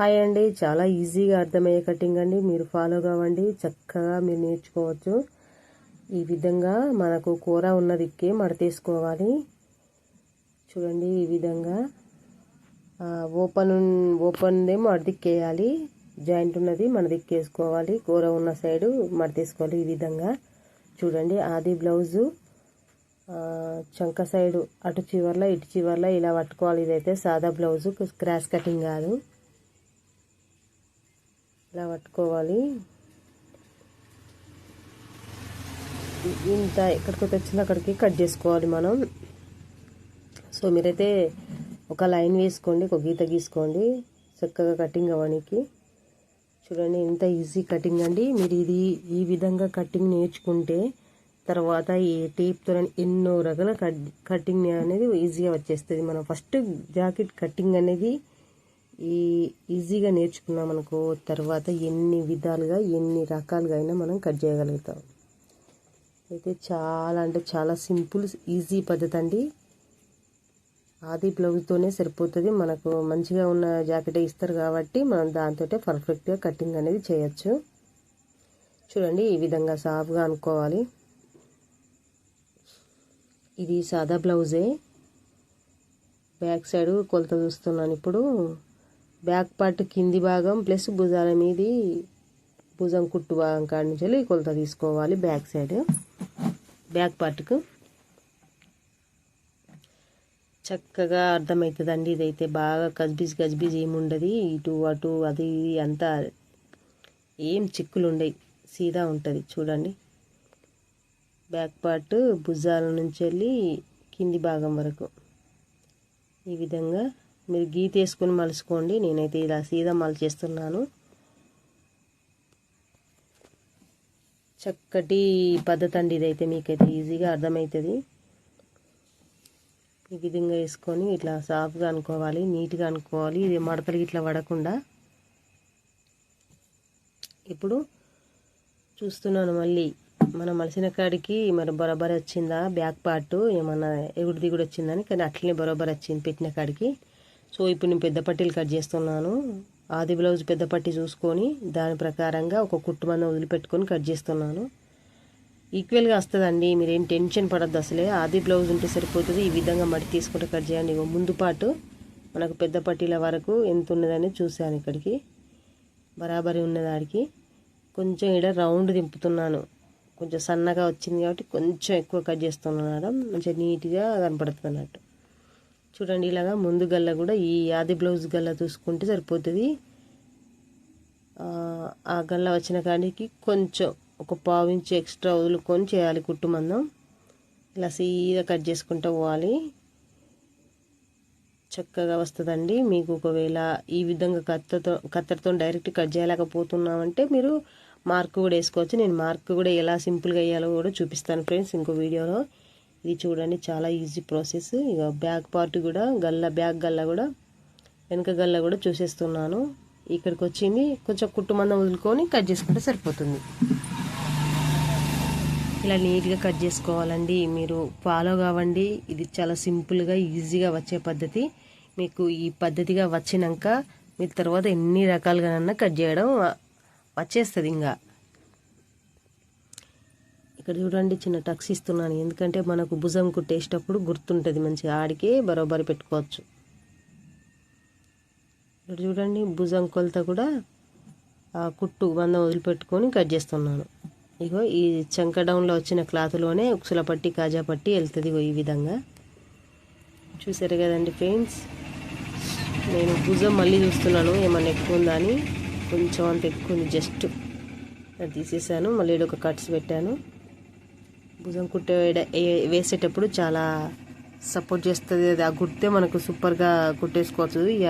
Hi అండి. చాలా ఈజీగా అర్థమయ్యే కటింగ్ అండి. మీరు ఫాలో కావండి. చక్కగా మీరు నేర్చుకోవచ్చు. ఈ విధంగా మనకు కూర ఉన్న దిక్కే మడతేసుకోవాలి చూడండి ఈ విధంగా ఓపెన్ ఓపెన్దేమో అటు జాయింట్ ఉన్నది మన దిక్కేసుకోవాలి. కూర ఉన్న సైడు మడతేసుకోవాలి ఈ విధంగా. చూడండి ఆది బ్లౌజు చంక సైడు అటు చివర్లో ఇటు చివర్లో ఇలా పట్టుకోవాలి. ఇదైతే సాదా బ్లౌజు క్రాస్ కటింగ్ కాదు. ఇలా పట్టుకోవాలి. ఇంత ఎక్కడికి వచ్చిందో అక్కడికి కట్ చేసుకోవాలి మనం. సో మీరైతే ఒక లైన్ వేసుకోండి ఒక గీత గీసుకోండి. చక్కగా కటింగ్ అవ్వడానికి. చూడండి ఎంత ఈజీ కటింగ్ అండి. మీరు ఇది ఈ విధంగా కటింగ్ నేర్చుకుంటే తర్వాత ఈ టేప్తో ఎన్నో రకాల కటింగ్ అనేది ఈజీగా వచ్చేస్తుంది. మనం ఫస్ట్ జాకెట్ కటింగ్ అనేది ఈ ఈజీగా నేర్చుకున్నాం అనుకో తర్వాత ఎన్ని విధాలుగా ఎన్ని రకాలుగా అయినా మనం కట్ చేయగలుగుతాం. అయితే చాలా అంటే చాలా సింపుల్ ఈజీ పద్ధతి అండి. ఆది బ్లౌజ్తోనే సరిపోతుంది. మనకు మంచిగా ఉన్న జాకెట్ ఇస్తారు కాబట్టి మనం దాంతో పర్ఫెక్ట్గా కటింగ్ అనేది చేయొచ్చు. చూడండి ఈ విధంగా సాఫ్గా అనుకోవాలి. ఇది సాదా బ్లౌజే. బ్యాక్ సైడ్ కొలత చూస్తున్నాను ఇప్పుడు. బ్యాక్ పార్ట్ కింది భాగం ప్లస్ భుజాల మీది భుజం కుట్టు భాగం కాడి నుంచి వెళ్ళి కొలత తీసుకోవాలి బ్యాక్ సైడ్. బ్యాక్ పార్ట్కు చక్కగా అర్థమవుతుందండి ఇదైతే బాగా గజ్బిజ్ గజ్బిజ్ ఏముండదు. ఇటు అటు అది ఇది అంతా ఏం చిక్కులు ఉండవు సీదా ఉంటుంది. చూడండి. బ్యాక్ పార్ట్ భుజాల నుంచి వెళ్ళి కింది భాగం వరకు. ఈ విధంగా మీరు గీత వేసుకొని మలుచుకోండి. నేనైతే ఇలా సీదా మలిచేస్తున్నాను. చక్కటి పద్ధతి అండి ఇదైతే మీకైతే ఈజీగా అర్థమవుతుంది. ఈ విధంగా వేసుకొని ఇట్లా సాఫ్గా అనుకోవాలి నీట్గా అనుకోవాలి. ఇది మడతలు ఇట్లా పడకుండా. ఇప్పుడు చూస్తున్నాను మళ్ళీ. మనం మలిసిన కాడికి మరి బరోబర్ వచ్చిందా? బ్యాక్ పార్ట్ ఏమన్నా ఎగుడు దిగుడు వచ్చిందని కానీ అట్లనే బరోబర్ వచ్చింది పెట్టిన కాడికి. సో ఇప్పుడు నేను పెద్ద పట్టీలు కట్ చేస్తున్నాను. ఆది బ్లౌజ్ పెద్ద పట్టి చూసుకొని దాని ప్రకారంగా ఒక కుట్టుబంద వదిలిపెట్టుకొని కట్ చేస్తున్నాను. ఈక్వల్గా వస్తుందండి. మీరేం టెన్షన్ పడద్దు అసలే. ఆది బ్లౌజ్ ఉంటే సరిపోతుంది. ఈ విధంగా మడి తీసుకుంటే కట్ చేయండి. ముందు పాటు మనకు పెద్ద పట్టీల వరకు ఎంత ఉన్నదని చూశాను ఇక్కడికి. బరాబరి ఉన్నదాడికి కొంచెం ఇక్కడ రౌండ్ దింపుతున్నాను. కొంచెం సన్నగా వచ్చింది కాబట్టి కొంచెం ఎక్కువ కట్ చేస్తున్నాను మంచిగా నీట్గా కనపడుతుంది అన్నట్టు. చూడండి ఇలాగా ముందు గల్ల కూడా ఈ ఆది బ్లౌజ్ గల్ల చూసుకుంటే సరిపోతుంది. ఆ గల్ల వచ్చిన కాడికి కొంచెం ఒక పావు ఇంచు ఎక్స్ట్రా వదులుకొని చేయాలి కుట్టు మందం. ఇలా సీదా కట్ చేసుకుంటూ పోవాలి. చక్కగా వస్తుందండి. మీకు ఒకవేళ ఈ విధంగా కత్తతో కత్తెరతో డైరెక్ట్ కట్ చేయలేకపోతున్నామంటే మీరు మార్క్ కూడా వేసుకోవచ్చు. నేను మార్క్ కూడా ఎలా సింపుల్గా వేయాలో కూడా చూపిస్తాను ఫ్రెండ్స్ ఇంకో వీడియోలో. ఇది చూడండి చాలా ఈజీ ప్రాసెస్ ఇక బ్యాక్ పార్ట్ కూడా గల్ల బ్యాక్ గల్ల కూడా వెనక గల్ల కూడా చూసేస్తున్నాను. ఇక్కడికి వచ్చింది కొంచెం కుట్టుమందం వదులుకొని కట్ చేసుకుంటే సరిపోతుంది. ఇలా నీట్గా కట్ చేసుకోవాలండి. మీరు ఫాలో కావండి. ఇది చాలా సింపుల్గా ఈజీగా వచ్చే పద్ధతి. మీకు ఈ పద్ధతిగా వచ్చినాక మీరు తర్వాత ఎన్ని రకాలుగానన్నా కట్ చేయడం వచ్చేస్తుంది ఇంకా ఇక్కడ చూడండి చిన్న టక్స్ ఇస్తున్నాను. ఎందుకంటే మనకు భుజం కుట్టేసేటప్పుడు గుర్తుంటుంది మంచిగా ఆడికే బరోబరి పెట్టుకోవచ్చు. ఇక్కడ చూడండి భుజం కొలత కూడా ఆ కుట్టు వంద వదిలిపెట్టుకొని కట్ చేస్తున్నాను. ఇగో ఈ చంక డౌన్లో వచ్చిన క్లాత్లోనే ఉక్సుల పట్టి కాజా పట్టి వెళ్తుంది ఈ విధంగా. చూసారు కదండి ఫ్రెండ్స్ నేను భుజం మళ్ళీ చూస్తున్నాను ఏమన్నా ఎక్కువ ఉందా అని. కొంచెం అంత ఎక్కువ ఉంది జస్ట్ తీసేసాను మళ్ళీ ఒక కట్స్ పెట్టాను. భుజం కుట్టే వేసేటప్పుడు చాలా సపోర్ట్ చేస్తుంది. అది ఆ కుట్టే మనకు సూపర్గా కుట్టేసుకోవచ్చు. ఇక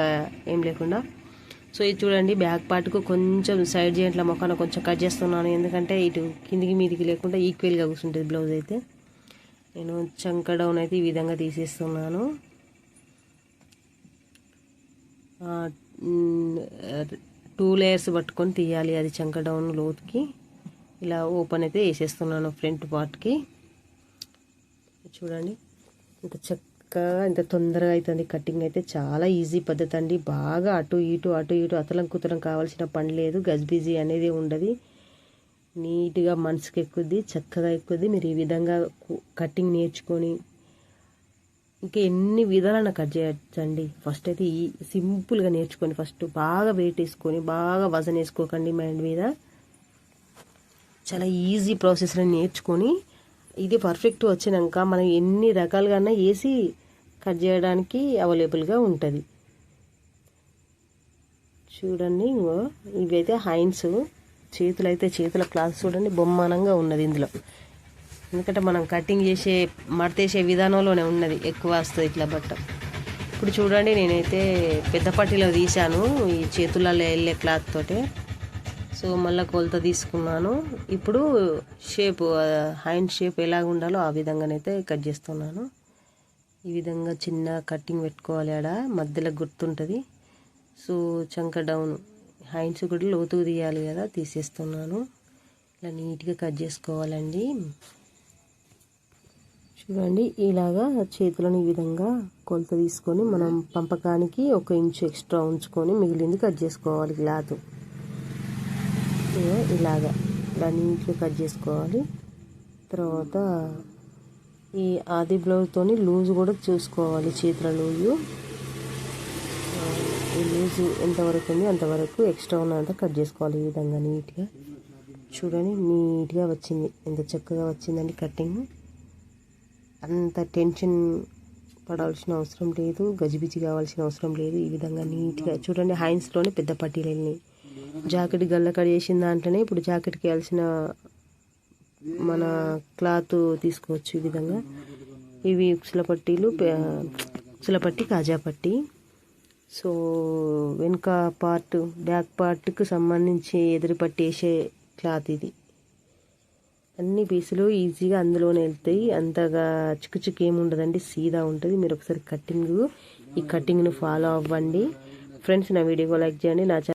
ఏం లేకుండా. సో ఇది చూడండి బ్యాక్ పార్ట్కు కొంచెం సైడ్ చేయట్ల మొక్కన కొంచెం కట్ చేస్తున్నాను. ఎందుకంటే ఇటు కిందికి మీదికి లేకుండా ఈక్వల్గా కూర్చుంటుంది బ్లౌజ్ అయితే. నేను చంక డౌన్ అయితే ఈ విధంగా తీసేస్తున్నాను. టూ లేయర్స్ పట్టుకొని తీయాలి. అది చంక డౌన్ లోతుకి. ఇలా ఓపెన్ అయితే వేసేస్తున్నాను ఫ్రంట్ పార్ట్కి చూడండి ఇంత చక్కగా ఇంత తొందరగా అవుతుంది కటింగ్ అయితే. చాలా ఈజీ పద్ధతి అండి. బాగా అటు ఇటు అటు ఇటు అతలం కుతలం కావాల్సిన పని లేదు. గజ్బిజీ అనేది ఉండదు. నీట్గా మనసుకి ఎక్కుద్ది చక్కగా ఎక్కుద్ది. మీరు ఈ విధంగా కటింగ్ నేర్చుకొని ఇంకా ఎన్ని విధాలైన కట్ చేయొచ్చండి. ఫస్ట్ అయితే ఈ సింపుల్గా నేర్చుకొని ఫస్ట్ బాగా వెయిట్ వేసుకొని బాగా వజన్ వేసుకోకండి మైండ్ మీద. చాలా ఈజీ ప్రాసెస్లో నేర్చుకొని ఇది పర్ఫెక్ట్ వచ్చినాక మనం ఎన్ని రకాలుగా వేసి కట్ చేయడానికి అవైలబుల్గా ఉంటుంది. చూడండి ఇంకో ఇవైతే హైన్స్ చేతులు అయితే చేతుల క్లాత్ చూడండి బొమ్మనంగా ఉన్నది ఇందులో. ఎందుకంటే మనం కటింగ్ చేసే మడతేసే విధానంలోనే ఉన్నది ఎక్కువ వస్తుంది ఇట్లా బట్ట. ఇప్పుడు చూడండి నేనైతే పెద్ద పట్టీలో తీశాను ఈ చేతులలో వెళ్ళే క్లాత్ తోటే. సో మళ్ళీ కొలత తీసుకున్నాను. ఇప్పుడు షేప్ హ్యాండ్ షేప్ ఎలాగ ఉండాలో ఆ విధంగానైతే కట్ చేస్తున్నాను. ఈ విధంగా చిన్న కటింగ్ పెట్టుకోవాలి ఆడ మధ్యలో గుర్తుంటుంది. సో చంక డౌన్ హ్యాండ్స్ కూడా లోతుకు తీయాలి కదా తీసేస్తున్నాను. ఇలా నీట్గా కట్ చేసుకోవాలండి. చూడండి ఇలాగా చేతులను ఈ విధంగా కొలత తీసుకొని మనం పంపకానికి ఒక ఇంచు ఎక్స్ట్రా ఉంచుకొని మిగిలింది కట్ చేసుకోవాలి క్లాత్ ఇదిగో ఇలాగా ఇలా నీట్గా కట్ చేసుకోవాలి. తర్వాత ఈ ఆది బ్లౌజ్తోని లూజ్ కూడా చూసుకోవాలి చేతుల లూజు. ఈ లూజు ఎంతవరకు ఉంది అంతవరకు ఎక్స్ట్రా ఉన్నంత కట్ చేసుకోవాలి ఈ విధంగా నీట్గా. చూడండి నీట్గా వచ్చింది. ఎంత చక్కగా వచ్చిందండి కటింగ్ అంత టెన్షన్ పడాల్సిన అవసరం లేదు. గజిబిజి కావాల్సిన అవసరం లేదు. ఈ విధంగా నీట్గా చూడండి హైన్స్లోనే పెద్ద పట్టీలు వెళ్ళినాయి. జాకెట్ గల్ల కట్ చేసిన దాంట్లోనే ఇప్పుడు జాకెట్కి వేయాల్సిన మన క్లాత్ తీసుకోవచ్చు ఈ విధంగా. ఇవి ఉక్సుల పట్టీలు ఉక్సుల పట్టి కాజా పట్టి. సో వెనుక పార్ట్ బ్యాక్ పార్ట్కి సంబంధించి ఎదురు పట్టి వేసే క్లాత్ ఇది. అన్ని పీసులు ఈజీగా అందులోనే వెళ్తాయి. అంతగా చిక్కు చిక్కు ఏమి ఉండదండి. సీదా ఉంటుంది. మీరు ఒకసారి కటింగ్ ఈ కటింగ్ను ఫాలో అవ్వండి. ఫ్రెండ్స్ నా వీడియో లైక్ చేయండి. నా